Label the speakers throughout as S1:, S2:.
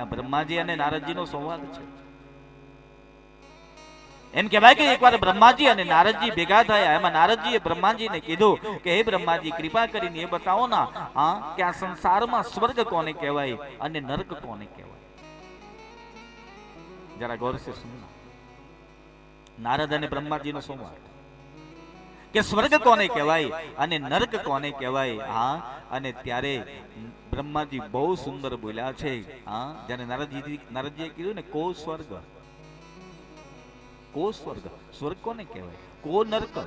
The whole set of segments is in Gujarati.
S1: આ બ્રહ્માજી અને નારદજીનો સંવાદ છે. એમ કહેવાય કે એકવાર બ્રહ્માજી અને નારદજી ભેગા થયા, એમાં નારદજીએ બ્રહ્માજીને કીધું કે, હે બ્રહ્માજી, કૃપા કરીને એ બતાવો ના, હા, કે આ સંસારમાં સ્વર્ગ કોને કહેવાય અને નર્ક કોને કહેવાય? જરા ગૌરસે સુનો. નારદ અને બ્રહ્માજીનો સંવાદ. કે સ્વર્ગ કોને કહેવાય અને નર્ક કોને કહેવાય? હા, અને ત્યારે બ્રહ્માજી બહુ સુંદર બોલ્યા છે. હા, જ્યારે નારદજી નારદજીએ કીધું ને, કો સ્વર્ગ? કો સ્વર્ગ? સ્વર્ગ કોને કહેવાય? કો નર્ક?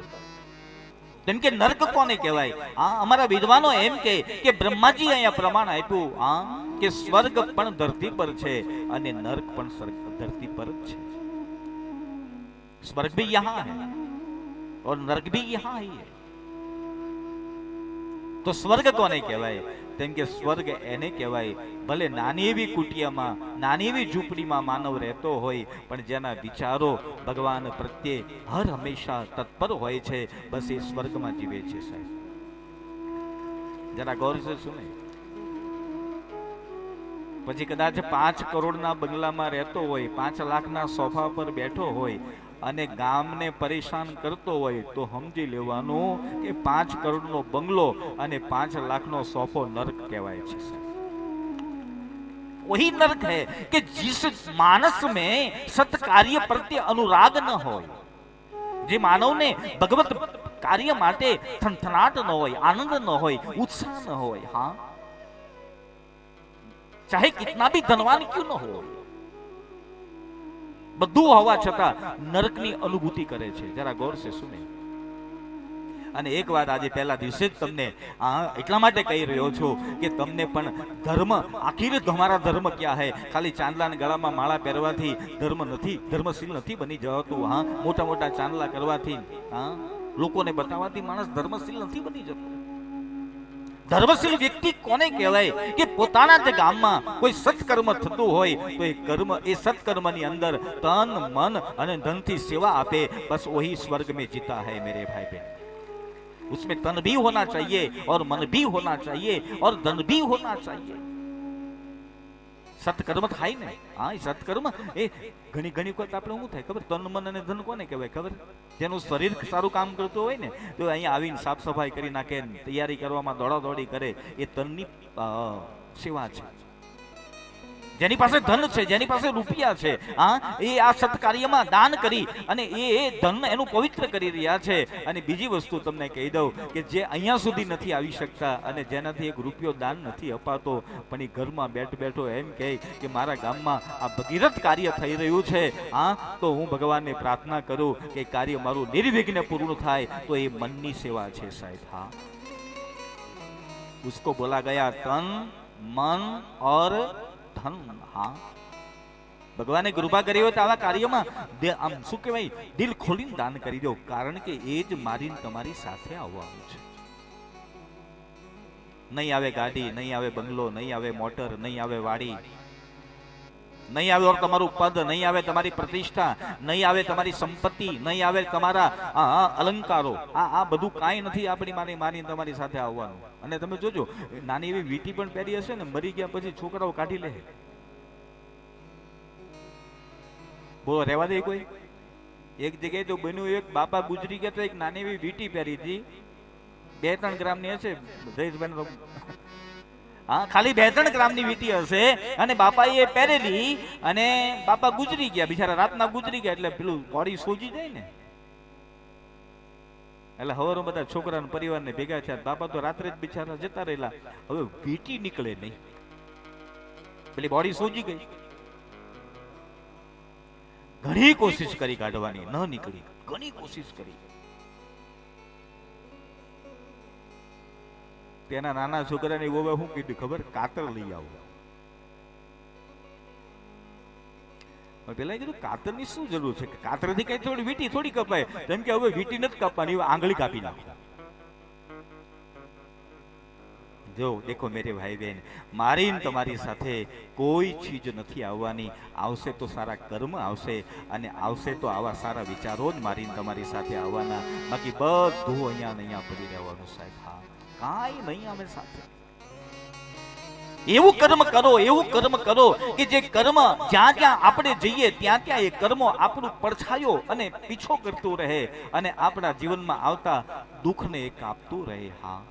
S1: કેમ કે નર્ક કોને કહેવાય? આ અમારા વિદ્વાનો એમ કે કે બ્રહ્માજી અહીંયા પ્રમાણ આપ્યું. હા, કે સ્વર્ગ પણ ધરતી પર છે અને નર્ક પણ સ્વર્ગ ધરતી પર છે. સ્વર્ગ ભી યહાં હૈ. और नरक भी यहां ही है તો સ્વર્ગ કોને કહેવાય તેમ કે સ્વર્ગ એને કહેવાય ભલે નાની એવી કુટિયામાં નાની એવી ઝૂંપડીમાં માનવ રહેતો હોય પણ જેના વિચારો ભગવાન પ્રત્યે હર હંમેશા તત્પર હોય છે બસ એ સ્વર્ગમાં જીવે છે સાહેબ જરા ગૌર સે સુને પછી કદાચ પાંચ કરોડના બંગલામાં રહેતો હોય પાંચ લાખના સોફા પર બેઠો હોય અને ગામને પરેશાન કરતો હોય તો સમજી લેવાનું કે પાંચ કરોડનો બંગલો અને પાંચ લાખનો સોફો નરક કહેવાય છે वही नरक है कि जिस मानस में सत कार्य प्रत्ये अनुराग न હોય જે માનવને ભગવત કાર્ય માટે થનથનાટ ન હોય આનંદ ન હોય ઉત્સાહ ન હોય હા ચાહે કિતના ભી ધનવાન ક્यों ન હોય. બધું હોવા છતાં નરકની અનુભૂતિ કરે છે. જરા ગૌર છે સુને. અને એક વાત આજે પહેલા દિવસે જ તમને આ એટલા માટે કહી રહ્યો છું કે તમને પણ ધર્મ આખીર તમારા ધર્મ ક્યાં હે? ખાલી ચાંદલાના ગળામાં માળા પહેરવાથી ધર્મ નથી, ધર્મશીલ નથી બની જતું હા મોટા મોટા ચાંદલા કરવાથી, હા, લોકોને બતાવવાથી માણસ ધર્મશીલ નથી બની જતો. ધર્મશીલ વ્યક્તિ કોને કહેવાય કે પોતાના જ ગામમાં કોઈ સત્કર્મ થતું હોય તો એ કર્મ એ સત્કર્મની અંદર તન મન અને ધનથી સેવા આપે બસ वही स्वर्ग में जीता है मेरे भाई बहन उसमें तन भी होना चाहिए और मन भी होना चाहिए और धन भी होना चाहिए સત્કર્મ થાય ને હા, એ સત્કર્મ, એ ઘણી ઘણી વખત આપણે શું થાય ખબર? તન, મન અને ધન કોને કહેવાય ખબર? જેનું શરીર સારું કામ કરતું હોય ને, તો અહીંયા આવીને સાફ સફાઈ કરી નાખે, તૈયારી કરવામાં દોડાદોડી કરે. એ તનની સેવા છે. જેની પાસે ધન છે, જેની પાસે રૂપિયા છે, હા, એ આ સત્કાર્યમાં દાન કરી અને એ ધન એનું પવિત્ર કરી રહ્યા છે. અને બીજી વસ્તુ તમને કહી દઉં કે જે અહીંયા સુધી નથી આવી શકતા અને જેનાથી એક રૂપિયો દાન નથી અપાતો, પણ એ ઘરમાં બેઠ બેઠો એમ કહે કે મારા ગામમાં આ ભગીરથ કાર્ય થઈ રહ્યું છે, હા, તો હું ભગવાનને પ્રાર્થના કરું કે કાર્ય મારું નિર્વિઘ્ન પૂર્ણ થાય, તો એ મનની સેવા છે સાહેબ, હા. ઉસકો બોલા ગયા, તન, મન, ઓર ધન હા. ભગવાને કૃપા કરી હોય તો આવા કાર્યમાં આમ, શું કહેવાય, દિલ ખોલીને દાન કરી દો, કારણ કે એ જ મારી ને તમારી સાથે આવવાનું છે. નહીં આવે ગાડી, નહીં આવે બંગલો, નહીં આવે મોટર, નહીં આવે વાડી નહીં આવે તમારું પદ, નહીં આવે તમારી પ્રતિષ્ઠા, નહીં આવે તમારી સંપત્તિ, નહીં આવે તમારા અલંકારો. આ આ બધું કાંઈ નથી આપણી મારી માની તમારી સાથે આવવાનું. અને તમે જોજો, નાની એવી વીટી પણ પહેરી હશે ને, મરી ગયા પછી છોકરાઓ કાઢી લે. બોલો, રહેવા દે કોઈ? એક જગ્યાએ તો બન્યું, એક બાપા ગુજરી ગયા તો એક નાની એવી વીટી પહેરી હતી. બે ત્રણ ગ્રામની હશે જયેશભાઈ ખાલી બે ત્રણ ગ્રામની વીટી હશે અને બાપાએ પહેરેલી અને બાપા ગુજરી ગયા, બિચારા રાતના ગુજરી ગયા, એટલે પેલું બોડી સોજી જાય ને. એટલે હવે બધા છોકરા પરિવારને ભેગા થયા, બાપા તો રાત્રે જ બિચારા જતા રહેલા. હવે વીટી નીકળે નહીં. પેલી બોડી સોજી ગઈ. ઘણી કોશિશ કરી કાઢવાની, ન નીકળી. ઘણી કોશિશ કરી. તેના નાના છોકરાની વોવે શું કીધું ખબર? કાતર લઈ આવો. પેલા કીધું કાતરની શું જરૂર છે? કાતરથી કઈ થોડી વીટી થોડી કપાય. જેમ કે હવે વીટી નથી કાપવાની આંગળી કાપી નાખો. જો દેખો મેરે ભાઈ બહેન, મારી તમારી સાથે કોઈ ચીજ નથી આવવાની. આવશે તો સારા કર્મ આવશે અને આવશે તો આવા સારા વિચારો જ મારી તમારી સાથે આવવાના. બાકી બધું અહીંયા અહીંયા પડી રહેવાનું સાહેબ. હા, કાંઈ નહીં અમે સાથે. એવું કર્મ કરો, એવું કર્મ કરો કે જે કર્મ જ્યાં જ્યાં આપણે જઈએ ત્યાં ત્યાં એ કર્મો આપણું પડછાયો અને પીછો કરતું રહે અને આપણા જીવનમાં આવતા દુઃખને કાપતું રહે. હા.